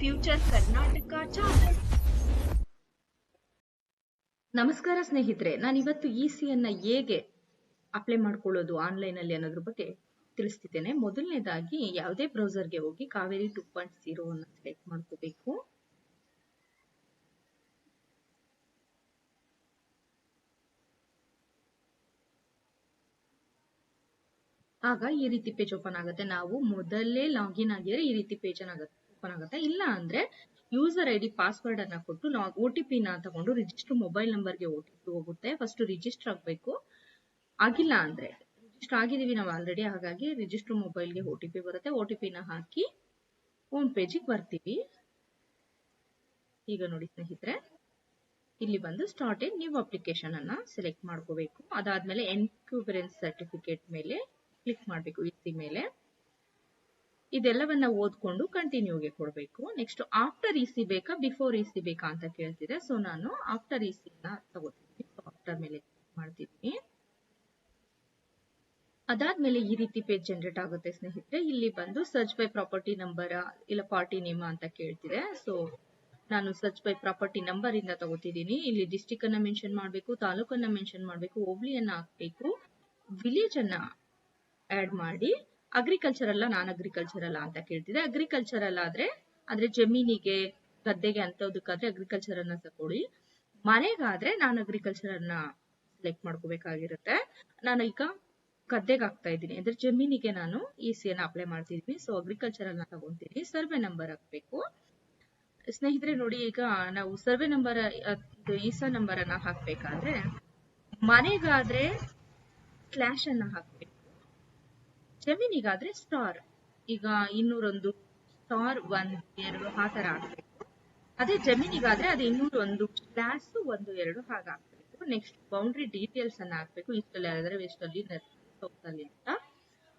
Future Karnataka channel ನಮಸ್ಕಾರ ಸ್ನೇಹಿತರೆ ನಾನು ಇವತ್ತು ಇ ಸಿಯನ್ನ ಹೇಗೆ ಅಪ್ಲೈ ಮಾಡ್ಕೊಳ್ಳೋದು ಆನ್ಲೈನ್ ಅಲ್ಲಿ ಅನ್ನೋದ್ರ ಬಗ್ಗೆ ತಿಳಿಸ್ತಿದ್ದೇನೆ. ಮೊದಲನೇದಾಗಿ ಯಾವುದೇ ಬ್ರೌಸರ್ಗೆ ಹೋಗಿ ಕಾವೇರಿ ಟೂ ಪಾಯಿಂಟ್ ಜೀರೋ ಅನ್ನ ಸೆಲೆಕ್ಟ್ ಮಾಡ್ಕೋಬೇಕು. ಆಗ ಈ ರೀತಿ ಪೇಜ್ ಓಪನ್ ಆಗುತ್ತೆ. ನಾವು ಮೊದಲೇ ಲಾಗಿನ್ ಆಗಿದ್ರೆ ಈ ರೀತಿ ಪೇಜ್ ಓಪನ್ ಆಗುತ್ತೆ ಇಲ್ಲ ಅಂದ್ರೆ ಯೂಸರ್ ಐ ಡಿ ಪಾಸ್ವರ್ಡ್ ಅನ್ನ ಕೊಟ್ಟು ಒ ಟಿ ಪಿನ ತಗೊಂಡು ರಿಜಿಸ್ಟರ್ ಮೊಬೈಲ್ ನಂಬರ್ಗೆ ಓ ಟಿ ಪಿ ಹೋಗುತ್ತೆ. ಫಸ್ಟ್ ರಿಜಿಸ್ಟರ್ ಆಗಬೇಕು. ಆಗಿಲ್ಲ ಅಂದ್ರೆ ರಿಜಿಸ್ಟರ್ ಆಗಿದೀವಿ ನಾವು ಆಲ್ರೆಡಿ ಹಾಗಾಗಿ ರಿಜಿಸ್ಟರ್ ಮೊಬೈಲ್ಗೆ ಓ ಟಿ ಪಿ ಬರುತ್ತೆ. ಓ ಟಿ ಪಿನ ಹಾಕಿ ಹೋಮ್ ಪೇಜಿಗೆ ಬರ್ತೀವಿ. ಈಗ ನೋಡಿ ಸ್ನೇಹಿತರೆ, ಇಲ್ಲಿ ಬಂದು ಸ್ಟಾರ್ಟ್ ಎನ್ ನ್ಯೂ ಅಪ್ಲಿಕೇಶನ್ ಅನ್ನ ಸೆಲೆಕ್ಟ್ ಮಾಡ್ಕೋಬೇಕು. ಅದಾದ್ಮೇಲೆ ಎನ್ಕ್ಯೂಬರೆನ್ಸ್ ಸರ್ಟಿಫಿಕೇಟ್ ಮೇಲೆ ಕ್ಲಿಕ್ ಮಾಡಬೇಕು ಇಸಿ ಮೇಲೆ. ಇದೆಲ್ಲವನ್ನ ಓದ್ಕೊಂಡು ಕಂಟಿನ್ಯೂಗೆ ಕೊಡಬೇಕು. ನೆಕ್ಸ್ಟ್ ಆಫ್ಟರ್ ಇಸಿ ಬೇಕಾ ಬಿಫೋರ್ ಇಸಿ ಬೇಕಾ ಅಂತ ಕೇಳ್ತಿದೆ ಸೊ ನಾನು ಆಫ್ಟರ್ ಇ ಸಿ ತಗೋತೀನಿ. ಆಫ್ಟರ್ ಮೇಲೆ ಮಾಡ್ತಿದ್ದೀನಿ ಅದಾದ್ಮೇಲೆ ಈ ರೀತಿ ಪೇಜ್ ಜನರೇಟ್ ಆಗುತ್ತೆ, ಸ್ನೇಹಿತರೆ. ಇಲ್ಲಿ ಬಂದು ಸರ್ಚ್ ಬೈ ಪ್ರಾಪರ್ಟಿ ನಂಬರ್ ಇಲ್ಲ ಪಾರ್ಟಿ ನೇಮ್ ಅಂತ ಕೇಳ್ತಿದೆ ಸೊ ನಾನು ಸರ್ಚ್ ಬೈ ಪ್ರಾಪರ್ಟಿ ನಂಬರ್ ಇಂದ ತಗೋತಿದ್ದೀನಿ. ಇಲ್ಲಿ ಡಿಸ್ಟಿಕ್ ಅನ್ನ ಮೆನ್ಷನ್ ಮಾಡಬೇಕು, ತಾಲೂಕನ್ನ ಮೆನ್ಷನ್ ಮಾಡಬೇಕು, ಹೋಬ್ಳಿಯನ್ನ ಹಾಕ್ಬೇಕು ವಿಲೇಜ್ ಅನ್ನ ಆಡ್ ಮಾಡಿ ಅಗ್ರಿಕಲ್ಚರ್ ಅಲ್ಲ ನಾನ್ ಅಗ್ರಿಕಲ್ಚರ್ ಅಲ್ಲ ಅಂತ ಕೇಳ್ತಿದೆ. ಅಲ್ಲ ಆದ್ರೆ, ಅಂದ್ರೆ ಜಮೀನಿಗೆ, ಗದ್ದೆಗೆ ಅಂತದಕ್ಕಾದ್ರೆ ಅಗ್ರಿಕಲ್ಚರ್ ಅನ್ನ ತಕೊಳ್ಳಿ ಮನೆಗಾದ್ರೆ ನಾನ್ ಅಗ್ರಿಕಲ್ಚರ್ ಅನ್ನ ಸೆಲೆಕ್ಟ್ ಮಾಡ್ಕೋಬೇಕಾಗಿರುತ್ತೆ. ನಾನು ಈಗ ಗದ್ದೆಗೆ ಹಾಕ್ತಾ ಇದ್ದೀನಿ. ಅಂದ್ರೆ ಜಮೀನಿಗೆ ನಾನು ಇ ಸಿ ಅನ್ನ ಅಪ್ಲೈ ಮಾಡ್ತಿದ್ವಿ ಸೊ ಅಗ್ರಿಕಲ್ಚರ್ ಅನ್ನ ತಗೊಂತೀನಿ. ಸರ್ವೆ ನಂಬರ್ ಹಾಕ್ಬೇಕು. ಸ್ನೇಹಿತರೆ, ನೋಡಿ ಈಗ ನಾವು ಸರ್ವೆ ನಂಬರ್ ಈಸಾ ನಂಬರ್ ಅನ್ನ ಹಾಕ್ಬೇಕಾದ್ರೆ ಮನೆಗಾದ್ರೆ ಸ್ಲ್ಯಾಶ್ ಅನ್ನ ಹಾಕ್ಬೇಕು. ಜಮೀನಿಗಾದ್ರೆ ಸ್ಟಾರ್ ಈಗ ಇನ್ನೂರೊಂದು ಸ್ಟಾರ್ ಒನ್ ಎರಡು ಆ ತರ ಆಗ್ತದೆ. ಅದೇ ಜಮೀನಿಗಾದ್ರೆ ಅದು ಇನ್ನೂರೊಂದು ಕ್ಲಾಸ್ ಒಂದು, ಎರಡು ಹಾಗೆ ಹಾಕ್ಬೇಕು ನೆಕ್ಸ್ಟ್ ಬೌಂಡ್ರಿ ಡೀಟೇಲ್ಸ್ ಅನ್ನ ಹಾಕ್ಬೇಕು. ಇಷ್ಟಲ್ಲಿ ಆದ್ರೆ ಇಷ್ಟಲ್ಲಿ ಅಲ್ಲಿ ಅಂತ.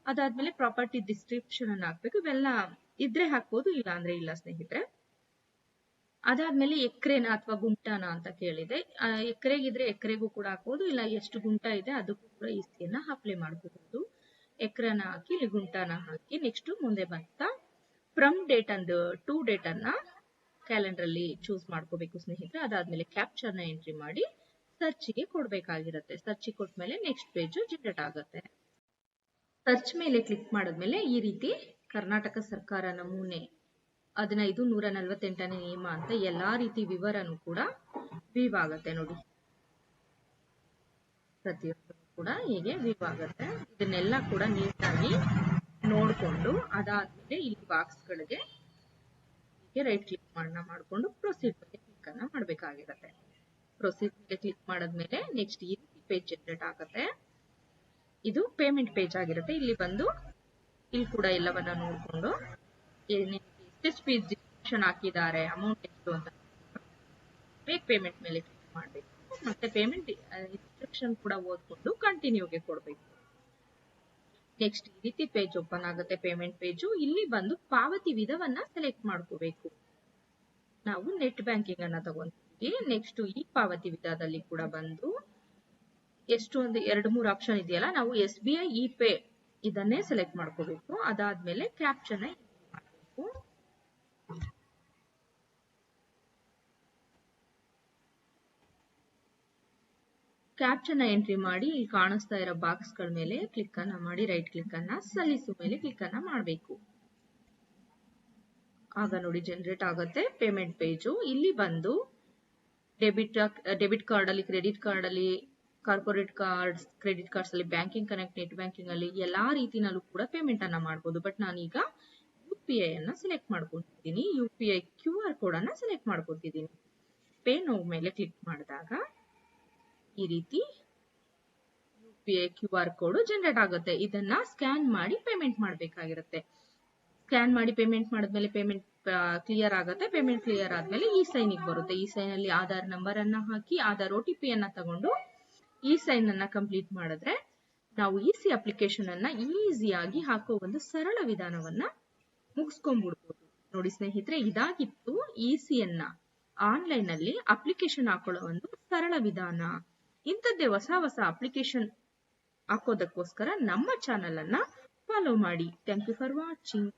ಅದಾದ್ಮೇಲೆ ಪ್ರಾಪರ್ಟಿ ಡಿಸ್ಕ್ರಿಪ್ಷನ್ ಅನ್ನ ಹಾಕ್ಬೇಕು. ಇವೆಲ್ಲ ಇದ್ರೆ ಹಾಕ್ಬೋದು ಇಲ್ಲ ಅಂದ್ರೆ ಇಲ್ಲ, ಸ್ನೇಹಿತರೆ. ಅದಾದ್ಮೇಲೆ ಎಕರೆನ ಅಥವಾ ಗುಂಟಾನ ಅಂತ ಕೇಳಿದೆ. ಎಕರೆಗಿದ್ರೆ ಎಕರೆಗೂ ಕೂಡ ಹಾಕ್ಬೋದು, ಇಲ್ಲ ಎಷ್ಟು ಗುಂಟ ಇದೆ ಅದಕ್ಕೂ ಕೂಡ ಇಸ್ತಿಯನ್ನ ಅಪ್ಲೈ ಮಾಡಬಹುದು ಎಕರೆನ ಹಾಕಿ, ಇಲ್ಲಿ ಗುಂಟಾನ ಹಾಕಿ ನೆಕ್ಸ್ಟ್ ಮುಂದೆ ಬರ್ತಾ from date and to date ಅನ್ನ ಕ್ಯಾಲೆಂಡರ್ ಅಲ್ಲಿ ಚೂಸ್ ಮಾಡ್ಕೋಬೇಕು ಸ್ನೇಹಿತರೆ. ಅದಾದ್ಮೇಲೆ ಕ್ಯಾಪ್ಚರ್ನ ಎಂಟ್ರಿ ಮಾಡಿ ಸರ್ಚ್ಗೆ ಕೊಡ್ಬೇಕಾಗಿರುತ್ತೆ. ಸರ್ಚ್ ಕೊಟ್ಮೇಲೆ ನೆಕ್ಸ್ಟ್ ಪೇಜ್ ಜನರೇಟ್ ಆಗುತ್ತೆ. ಸರ್ಚ್ ಮೇಲೆ ಕ್ಲಿಕ್ ಮಾಡಿದ್ಮೇಲೆ ಈ ರೀತಿ ಕರ್ನಾಟಕ ಸರ್ಕಾರ ನಮೂನೆ ಹದಿನೈದು, ನೂರ ನಲ್ವತ್ತೆಂಟನೇ ನಿಯಮ ಅಂತ ಎಲ್ಲಾ ರೀತಿ ವಿವರನು ಕೂಡ ವಿವ್ ಆಗುತ್ತೆ ನೋಡಿ. ಪ್ರತಿಯೊಂದು. ಕೂಡ ಹೀಗೆ ವೀವ್ ಆಗುತ್ತೆ. ಇದನ್ನೆಲ್ಲ ಕೂಡ ನೀಟಾಗಿ ನೋಡಿಕೊಂಡು ಅದಾದ್ಮೇಲೆ ಇಲ್ಲಿ ಬಾಕ್ಸ್ಗಳಿಗೆ ಹೀಗೆ ರೈಟ್ ಕ್ಲಿಕ್ ಮಾಡನ್ನ ಮಾಡಿಕೊಂಡು ಪ್ರೊಸೀಡ್ ಮೇಲೆ ಕ್ಲಿಕ್ ಅನ್ನ ಮಾಡ್ಬೇಕಾಗಿರುತ್ತೆ. ಪ್ರೊಸೀಡ್ ಮೇಲೆ ಕ್ಲಿಕ್ ಮಾಡದ್ಮೇಲೆ ನೆಕ್ಸ್ಟ್ ಈ ರೀತಿ ಪೇಜ್ ಜನರೇಟ್ ಆಗುತ್ತೆ. ಇದು ಪೇಮೆಂಟ್ ಪೇಜ್ ಆಗಿರುತ್ತೆ. ಇಲ್ಲಿ ಬಂದು ಇಲ್ಲಿ ಕೂಡ ಎಲ್ಲವನ್ನ ನೋಡಿಕೊಂಡು ಎಷ್ಟೆಷ್ಟು ಫೀಸ್ ಡಿಸ್ಕ್ರಿಪ್ಷನ್ ಹಾಕಿದ್ದಾರೆ ಅಮೌಂಟ್ ಎಷ್ಟು ಅಂತ ಬೇಕ್ ಪೇಮೆಂಟ್ ಮೇಲೆ ಕ್ಲಿಕ್ ಮಾಡಬೇಕು. ಮತ್ತೆ ಪೇಮೆಂಟ್ ಇನ್ಸ್ಟ್ರಕ್ಷನ್ ಕೂಡ ಓದ್ಕೊಂಡು ಕಂಟಿನ್ಯೂಗೆ ಕೊಡಬೇಕು. ನೆಕ್ಸ್ಟ್ ಈ ರೀತಿ ಪೇಜ್ ಓಪನ್ ಆಗುತ್ತೆ ಪೇಮೆಂಟ್ ಪೇಜು ಇಲ್ಲಿ ಬಂದು ಪಾವತಿ ವಿಧವನ್ನ ಸೆಲೆಕ್ಟ್ ಮಾಡ್ಕೋಬೇಕು. ನಾವು ನೆಟ್ ಬ್ಯಾಂಕಿಂಗ್ ಅನ್ನ ತಗೊಂತೀವಿ ನೆಕ್ಸ್ಟ್ ಈ ಪಾವತಿ ವಿಧದಲ್ಲಿ ಕೂಡ ಬಂದು ಎಷ್ಟು ಒಂದು ಎರಡು ಮೂರು ಆಪ್ಷನ್ ಇದೆಯಲ್ಲ, ನಾವು S B I e pay ಇದನ್ನೇ ಸೆಲೆಕ್ಟ್ ಮಾಡ್ಕೋಬೇಕು. ಅದಾದ್ಮೇಲೆ ಕ್ಯಾಪ್ಚನ್ ಮಾಡಬೇಕು ಕ್ಯಾಪ್ಚನ್ ಎಂಟ್ರಿ ಮಾಡಿ, ಇಲ್ಲಿ ಕಾಣಿಸ್ತಾ ಇರೋ ಬಾಕ್ಸ್ಗಳ ಮೇಲೆ ಕ್ಲಿಕ್ ಅನ್ನ ಮಾಡಿ ರೈಟ್ ಕ್ಲಿಕ್ ಅನ್ನ ಸಲ್ಲಿಸು ಮೇಲೆ ಕ್ಲಿಕ್ ಅನ್ನ ಮಾಡಬೇಕು. ಆಗ ನೋಡಿ ಜನರೇಟ್ ಆಗುತ್ತೆ ಪೇಮೆಂಟ್ ಪೇಜು ಇಲ್ಲಿ ಬಂದು ಡೆಬಿಟ್ ಡೆಬಿಟ್ ಕಾರ್ಡ್ ಅಲ್ಲಿ ಕ್ರೆಡಿಟ್ ಕಾರ್ಡ್ ಅಲ್ಲಿ ಕಾರ್ಪೊರೇಟ್ ಕಾರ್ಡ್ಸ್ ಕ್ರೆಡಿಟ್ ಕಾರ್ಡ್ಸ್ ಅಲ್ಲಿ ಬ್ಯಾಂಕಿಂಗ್ ಕನೆಕ್ಟ್ ನೆಟ್ ಬ್ಯಾಂಕಿಂಗ್ ಅಲ್ಲಿ, ಎಲ್ಲಾ ರೀತಿನಲ್ಲೂ ಕೂಡ ಪೇಮೆಂಟ್ ಅನ್ನ ಮಾಡಬಹುದು ಬಟ್ ನಾನೀಗ ಯು ಪಿ ಐ ಅನ್ನ select ಮಾಡ್ಕೊತಿದ್ದೀನಿ. U P I Q R code ಅನ್ನ ಸೆಲೆಕ್ಟ್ ಮಾಡ್ಕೊತಿದ್ದೀನಿ. ಪೇ ನೋವು ಮೇಲೆ ಕ್ಲಿಕ್ ಮಾಡಿದಾಗ ಈ ರೀತಿ U P I Q R code generate ಆಗುತ್ತೆ. ಇದನ್ನ ಸ್ಕ್ಯಾನ್ ಮಾಡಿ ಪೇಮೆಂಟ್ ಮಾಡಬೇಕಾಗಿರುತ್ತೆ. ಸ್ಕ್ಯಾನ್ ಮಾಡಿ ಪೇಮೆಂಟ್ ಮಾಡಿದ್ಮೇಲೆ ಪೇಮೆಂಟ್ ಕ್ಲಿಯರ್ ಆಗುತ್ತೆ. ಪೇಮೆಂಟ್ ಕ್ಲಿಯರ್ ಆದ್ಮೇಲೆ ಈ ಸೈನಿಗೆ ಬರುತ್ತೆ. ಈ ಸೈನ್ ಅಲ್ಲಿ ಆಧಾರ್ ನಂಬರ್ ಅನ್ನ ಹಾಕಿ, ಆಧಾರ್ ಒ ಟಿ ಪಿ ಅನ್ನ ತಗೊಂಡು ಈ ಸೈನ್ ಅನ್ನ ಕಂಪ್ಲೀಟ್ ಮಾಡಿದ್ರೆ ನಾವು ಇಸಿ ಅಪ್ಲಿಕೇಶನ್ ಅನ್ನ ಈಸಿಯಾಗಿ ಹಾಕೋ ಒಂದು ಸರಳ ವಿಧಾನವನ್ನ ಮುಗಿಸ್ಕೊಂಡ್ಬಿಡ್ಬೋದು. ನೋಡಿ ಸ್ನೇಹಿತರೆ, ಇದಾಗಿತ್ತು ಇಸಿಯನ್ನ ಆನ್ಲೈನ್ ಅಲ್ಲಿ ಅಪ್ಲಿಕೇಶನ್ ಹಾಕೊಳ್ಳೋ ಒಂದು ಸರಳ ವಿಧಾನ. ಇಂಥದ್ದೇ ಹೊಸ ಹೊಸ ಅಪ್ಲಿಕೇಶನ್ ಹಾಕೋದಕ್ಕೋಸ್ಕರ ನಮ್ಮ ಚಾನೆಲ್ ಅನ್ನ ಫಾಲೋ ಮಾಡಿ. Thank you for watching